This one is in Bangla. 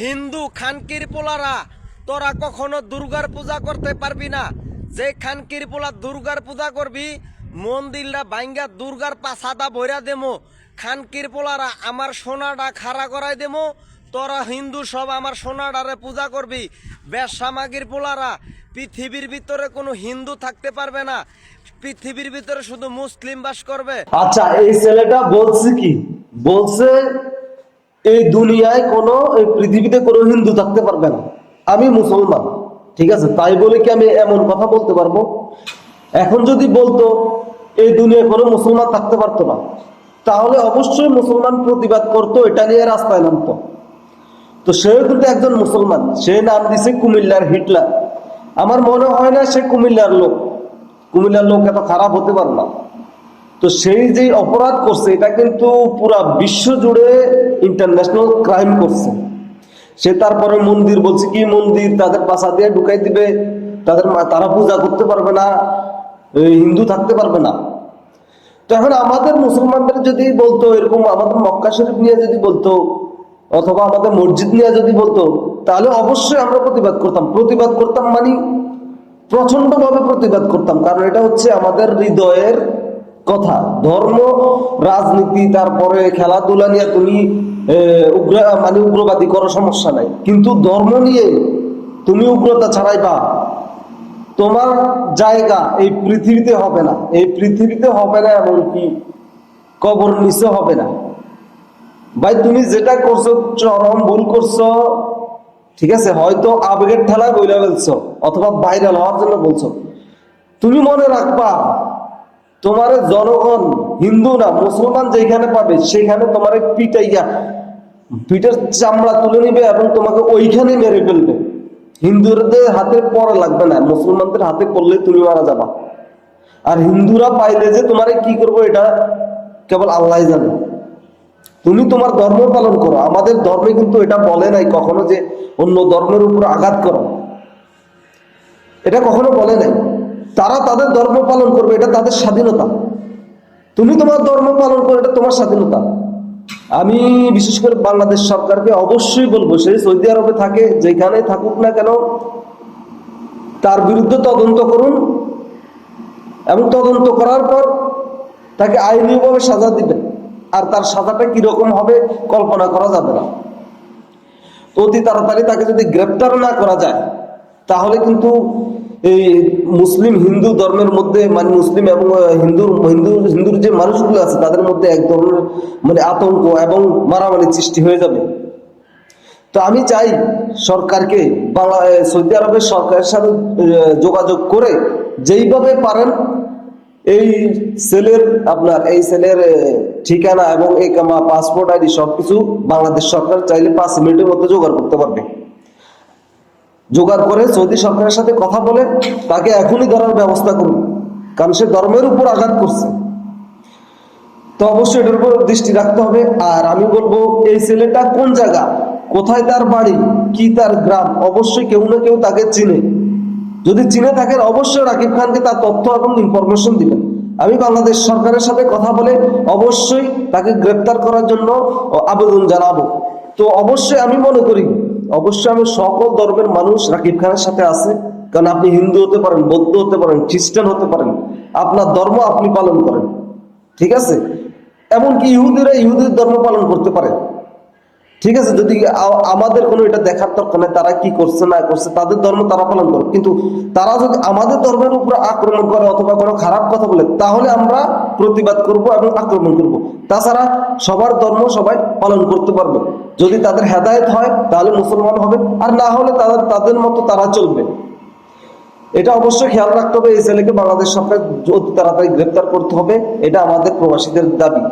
হিন্দু খানকির পোলারা তোরা কখনো দুর্গার পূজা করতে পারবি না। যে খানকির পোলা দুর্গার পূজা করবি, মন্দিরটা বাইঙ্গা দুর্গার পাছাটা বইরা দেমো। খানকির পোলারা আমার সোনাটা খাড়া করাই দেমো। তোরা হিন্দু সব আমার সোনাডারে পূজা করবি। বেশামাগির পোলারা পৃথিবীর ভিতরে কোনো হিন্দু থাকতে পারবে না। পৃথিবীর ভিতরে শুধু মুসলিম বাস করবে। আচ্ছা এই ছেলেটা বলছে কি? বলছে এই দুনিয়ায় কোনো, এই পৃথিবীতে কোনো হিন্দু থাকতে পারবে না। আমি মুসলমান, ঠিক আছে? তাই বলে কি আমি এমন কথা বলতে পারব? এখন যদি বলতো, এই দুনিয়ায় কোনো মুসলমান থাকতে পারতো না, তাহলে অবশ্যই মুসলমান প্রতিবাদ করতো, এটা নিয়ে রাস্তায় নামতো। তো সেও কিন্তু একজন মুসলমান, সে নাম দিছে কুমিল্লার হিটলার। আমার মনে হয় না সে কুমিল্লার লোক। কুমিল্লার লোক এত খারাপ হতে পারে না। তো সেই যে অপরাধ করছে, এটা কিন্তু পুরা বিশ্ব জুড়ে ইন্টারন্যাশনাল ক্রাইম করছে। সে তারপরে মন্দির বলছে, কি মন্দির? তাদের পাশা দিয়ে ঢুকাই দিবে। তাদের তারা পূজা করতে পারবে না। হিন্দু থাকতে পারবে না। তো এখন আমাদের মুসলমানদের যদি বলতো, এরকম আমাদের মক্কা শরীফ নিয়ে যদি বলতো, অথবা আমাদের মসজিদ নিয়ে যদি বলতো, তাহলে অবশ্যই আমরা প্রতিবাদ করতাম। প্রতিবাদ করতাম মানে প্রচণ্ড ভাবে প্রতিবাদ করতাম। কারণ এটা হচ্ছে আমাদের হৃদয়ের কথা, ধর্ম, রাজনীতি, তারপরে খেলাধুলা নিয়ে তুমি উগ্র মানে উগ্রবাদী করো, সমস্যা নাই। কিন্তু ধর্ম নিয়ে তুমি উগ্রতা ছাড়াইবা তোমার জায়গা এই পৃথিবীতে হবে না। এই পৃথিবীতে হবে না এমনকি কবর নিচে হবে না। ভাই, তুমি যেটা করছ, চরম ভুল করছ, ঠিক আছে, হয়তো আবেগের ঠেলায় বইলে ফেলছো, অথবা ভাইরাল হওয়ার জন্য বলছো। তুমি মনে রাখবা তোমার জনগণ, হিন্দু না, মুসলমান যেখানে পাবে, সেখানে তোমার পিটাইয়া পিঠের চামড়া তুলে নিবে এবং তোমাকে ওইখানে মেরে ফেলবে। হিন্দুদের হাতে পরে লাগবে না, মুসলমানদের হাতে পড়লে তুমি মারা যাবা। আর হিন্দুরা পাইলে যে তোমারে কি করব এটা কেবল আল্লাহ জানে। তুমি তোমার ধর্ম পালন করো, আমাদের ধর্মে কিন্তু এটা বলে নাই কখনো যে অন্য ধর্মের উপর আঘাত করো। এটা কখনো বলে নাই। তারা তাদের ধর্ম পালন করবে, এটা তাদের স্বাধীনতা। তুমি তোমার ধর্ম পালন করো, এটা তোমার স্বাধীনতা। আমি বিশেষ করে বাংলাদেশ সরকারকে অবশ্যই বলব, সে সৌদি আরবে থাকে, যেখানে থাকুক না কেন, তার বিরুদ্ধে তদন্ত করুন এবং তদন্ত করার পর তাকে আইনীভাবে সাজা দিবেন। আর তার সাজাটা কীরকম হবে কল্পনা করা যাবে না। অতি তাড়াতাড়ি তাকে যদি গ্রেপ্তার না করা যায়, তাহলে কিন্তু এই মুসলিম হিন্দু ধর্মের মধ্যে মানে মুসলিম এবং হিন্দুর হিন্দু হিন্দুর যে মানুষগুলো আছে, তাদের মধ্যে এক ধরনের মানে আতঙ্ক এবং মারামারি সৃষ্টি হয়ে যাবে। তো আমি চাই সরকারকে, বাংলা সৌদি আরবের সরকারের সাথে যোগাযোগ করে যেইভাবে পারেন, এই সেলের আপনার, এই সেলের ঠিকানা এবং এই কামা, পাসপোর্ট আইডি সবকিছু বাংলাদেশ সরকার চাইলে পাঁচ মিনিটের মধ্যে জোগাড় করতে পারবে। জোগাড় করে সৌদি সরকারের সাথে কথা বলে তাকে এখনই ধরার ব্যবস্থা করুন। কারণ সে ধর্মের উপর আঘাত করছে। তো অবশ্যই এটার উপর দৃষ্টি রাখতে হবে। আর আমি বলব, এই ছেলেটা কোন জায়গা? কোথায় তার বাড়ি? কি তার গ্রাম? অবশ্যই কেউ না কেউ তাকে চিনে। যদি চিনে থাকেন, অবশ্যই রাকিব খানকে তার তথ্য এবং ইনফরমেশন দিবেন। আমি বাংলাদেশ সরকারের সাথে কথা বলে অবশ্যই তাকে গ্রেপ্তার করার জন্য আবেদন জানাব। তো অবশ্যই আমি মনে করি অবশ্যই আমি সকল ধর্মের মানুষ রাকিব খানের সাথে আছে, কারণ আপনি হিন্দু হতে পারেন, বৌদ্ধ হতে পারেন, খ্রিস্টান হতে পারেন, আপনার ধর্ম আপনি পালন করেন, ঠিক আছে? এমনকি ইহুদিরা ইহুদির ধর্ম পালন করতে পারে। ঠিক আছে, যদি আমাদের কোনো এটা দেখার দরকার নেই, তারা কি করছে, না করছে, তাদের ধর্ম তারা পালন করে। কিন্তু তারা যদি আমাদের ধর্মের উপর আক্রমণ করে অথবা কোনো খারাপ কথা বলে, তাহলে আমরা প্রতিবাদ করব এবং আক্রমণ করব। তাছাড়া সবার ধর্ম সবাই পালন করতে পারবে। যদি তাদের হেদায়েত হয়, তাহলে মুসলমান হবে, আর না হলে তাদের তাদের মতো তারা চলবে। এটা অবশ্যই খেয়াল রাখতে হবে, এই ছেলেকে বাংলাদেশ সরকার অতি তাড়াতাড়ি গ্রেপ্তার করতে হবে, এটা আমাদের প্রবাসীদের দাবি।